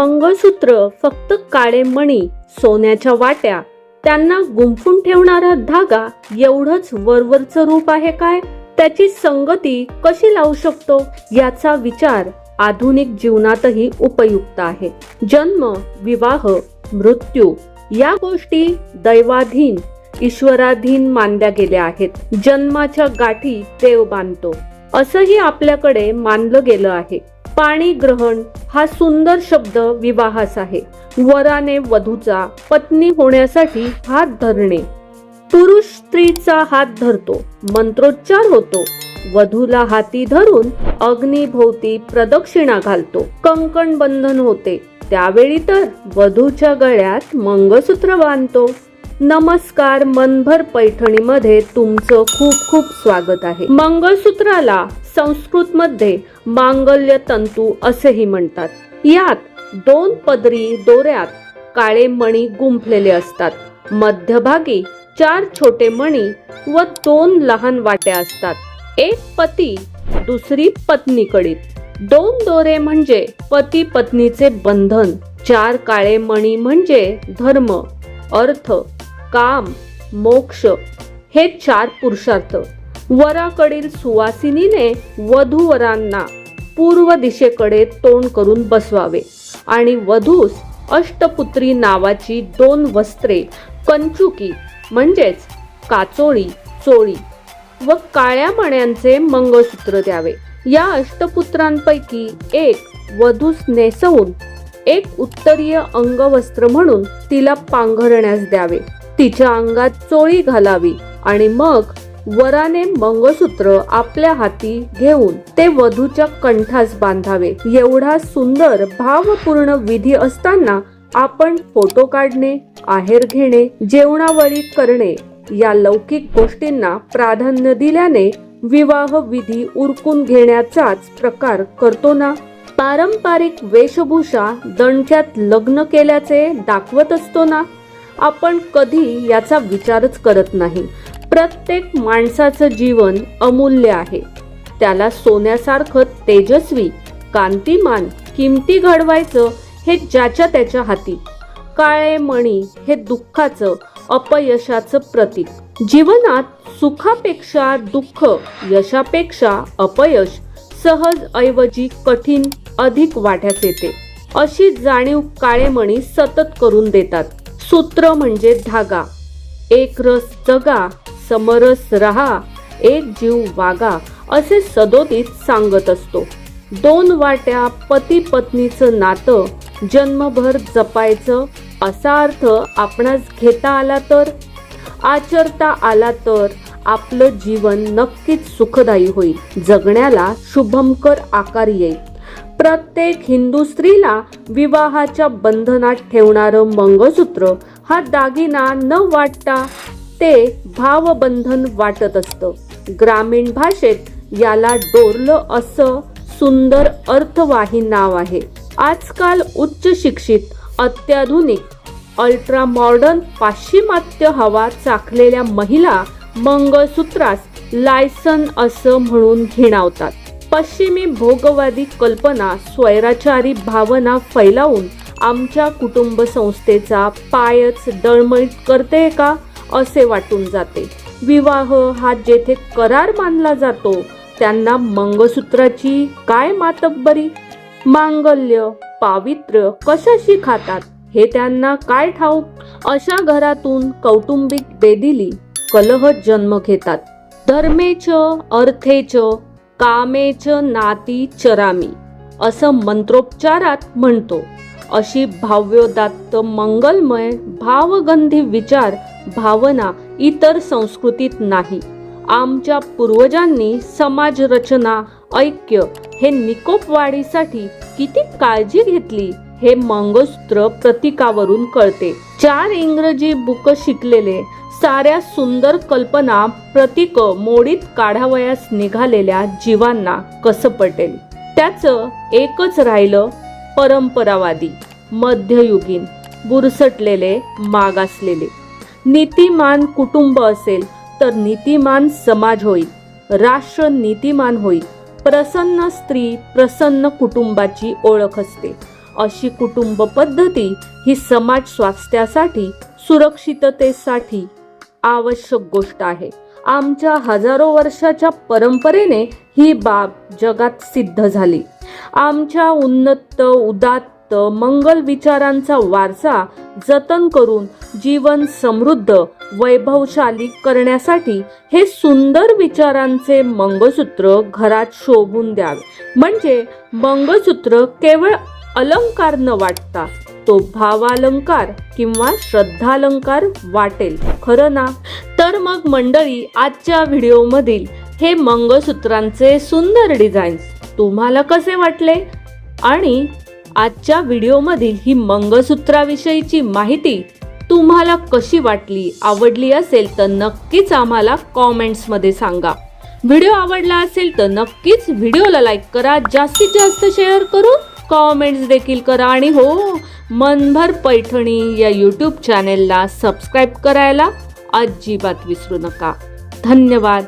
मंगळसूत्र फक्त काळे मणी सोन्याच्या वाट्या त्यांना गुंफून ठेवणारा धागा एवढंच वरवरचं रूप आहे काय? त्याची संगती कशी लावू शकतो? याचा विचार आधुनिक जीवनातही उपयुक्त आहे. जन्म विवाह मृत्यू या गोष्टी दैवाधीन ईश्वराधीन मानल्या गेल्या आहेत. जन्माच्या गाठी देव बांधतो. असंही आपल्याकडे मानलं गेलं आहे. पाणी ग्रहण हा सुंदर शब्द विवाहास आहे. वराने वधूचा पत्नी होण्यासाठी हात धरणे. पुरुष स्त्रीचा हात धरतो मंत्रोच्चार होतो. वधूला हाती धरून अग्निभोवती प्रदक्षिणा घालतो कंकण बंधन होते. त्यावेळी तर वधूच्या गळ्यात मंगळसूत्र बांधतो. नमस्कार मनभर पैठणीमध्ये तुमचं खूप खूप स्वागत आहे. मंगळसूत्राला संस्कृतमध्ये मांगल्य तंतू असेही म्हणतात. यात दोन पदरी दोऱ्यात काळे मणी गुंफलेले असतात. मध्यभागी चार छोटे मणी व दोन लहान वाट्या असतात. एक पती दुसरी पत्नीकडील दोन दोरे म्हणजे पती पत्नीचे बंधन. चार काळे मणी म्हणजे धर्म अर्थ काम मोक्ष हे चार पुरुषार्थ. वराकडील सुवासिनीने वधूवरांना पूर्व दिशेकडे तोंड करून बसवावे. आणि वधूस अष्टपुत्री नावाची दोन वस्त्रे कंचुकी म्हणजेच काचोळी चोळी व काळ्या मण्यांचे मंगळसूत्र द्यावे. या अष्टपुत्रांपैकी एक वधूस नेसवून एक उत्तरीय अंगवस्त्र म्हणून तिला पांघरण्यास द्यावे. तिच्या अंगात चोळी घालावी आणि मग वराने मंगळसूत्र आपल्या हाती घेऊन ते वधूच्या कंठास बांधावे. एवढा सुंदर भावपूर्ण विधी असताना आपण फोटो काढणे आहेर घेणे जेवणावळी करणे या लौकिक गोष्टींना प्राधान्य दिल्याने विवाह विधी उरकून घेण्याचाच प्रकार करतो ना? पारंपरिक वेशभूषा दणक्यात लग्न केल्याचे दाखवत असतो ना? आपण कधी याचा विचारच करत नाही. प्रत्येक माणसाचं जीवन अमूल्य आहे. त्याला सोन्यासारखं तेजस्वी कांतिमान किमती घडवायचं हे ज्याच्या त्याच्या हाती. काळे मणी हे दुःखाचं अपयशाचं प्रतीक. जीवनात सुखापेक्षा दुःख यशापेक्षा अपयश सहज ऐवजी कठीण अधिक वाट्यास येते. अशी जाणीव काळेमणी सतत करून देतात. सूत्र म्हणजे धागा. एक रस जगा समरस रहा एक जीव वागा असे सदोदित सांगत असतो. दोन वाट्या पती पत्नीचं नातं जन्मभर जपायचं असा अर्थ आपणास घेता आला तर? आचरता आला तर आपलं जीवन नक्कीच सुखदायी होईल. जगण्याला शुभमकर आकार येईल. प्रत्येक हिंदू स्त्रीला विवाहाच्या बंधनात ठेवणारं मंगळसूत्र हा दागिना न वाटता ते भावबंधन वाटत असतं. ग्रामीण भाषेत याला डोरलं असं सुंदर अर्थवाही नाव आहे. आजकाल उच्च शिक्षित अत्याधुनिक अल्ट्रा मॉडर्न पाश्चिमात्य हवा चाखलेल्या महिला मंगळसूत्रास लायसन असं म्हणून घिणावतात. पश्चिमी भोगवादी कल्पना स्वैराचारी भावना फैलावून आमच्या कुटुंब संस्थेचा पायच डळमळीत करते का असे वाटून जाते. विवाह हा जेथे करार मानला जातो त्यांना मंगळसूत्राची काय मातब्बरी? मांगल्य पावित्र्य कशाशी खातात? हे त्यांना काय ठाऊक? अशा घरातून कौटुंबिक बेदिली कलह जन्म घेतात. धर्मेच अर्थेच कामेच नाती चरामी असं मंत्रोपचारात म्हणतो. अशी भाव्योदात्त मंगलमय भावगंधी विचार भावना इतर संस्कृतीत नाही. आमच्या पूर्वजांनी समाज रचना ऐक्य हे निकोप वाढीसाठी किती काळजी घेतली हे मंगळसूत्र प्रतीकावरून कळते. चार इंग्रजी बुक शिकलेले साऱ्या सुंदर कल्पना प्रतीक मोडीत काढावयास निघालेल्या जीवांना कसं पटेल? त्याचं एकच राहिलं परंपरावादी मध्ययुगीन बुरसटलेले मागासलेले. नीतिमान कुटुंब असेल तर नीतिमान समाज होईल राष्ट्र नीतिमान होईल. प्रसन्न स्त्री प्रसन्न कुटुंबाची ओळख असते. अशी कुटुंब पद्धती ही समाज स्वास्थ्यासाठी सुरक्षिततेसाठी आवश्यक गोष्ट आहे. आमच्या हजारो वर्षाच्या परंपरेने ही बाब जगात सिद्ध झाली. आमच्या उन्नत उदात्त मंगल विचारांचा वारसा जतन करून जीवन समृद्ध वैभवशाली करण्यासाठी हे सुंदर विचारांचे मंगळसूत्र घरात शोभून द्यावे. म्हणजे मंगळसूत्र केवळ अलंकार न वाटता तो भावालंकार किंवा श्रद्धालंकार वाटेल. खरं ना? तर मग मंडळी आजच्या व्हिडिओमधील हे मंगळसूत्रांचे सुंदर डिझाईन्स तुम्हाला कसे वाटले? आणि आजच्या व्हिडिओमधील ही मंगळसूत्राविषयीची माहिती तुम्हाला कशी वाटली आवडली असेल तर नक्कीच आम्हाला कॉमेंट्समध्ये सांगा. व्हिडिओ आवडला असेल तर नक्कीच व्हिडिओला लाईक करा जास्तीत जास्त शेअर करून कॉमेंट्स देखील करा. आणि हो मनभर पैठणी या यूट्यूब चॅनेलला सबस्क्राईब करायला अजिबात विसरू नका. धन्यवाद.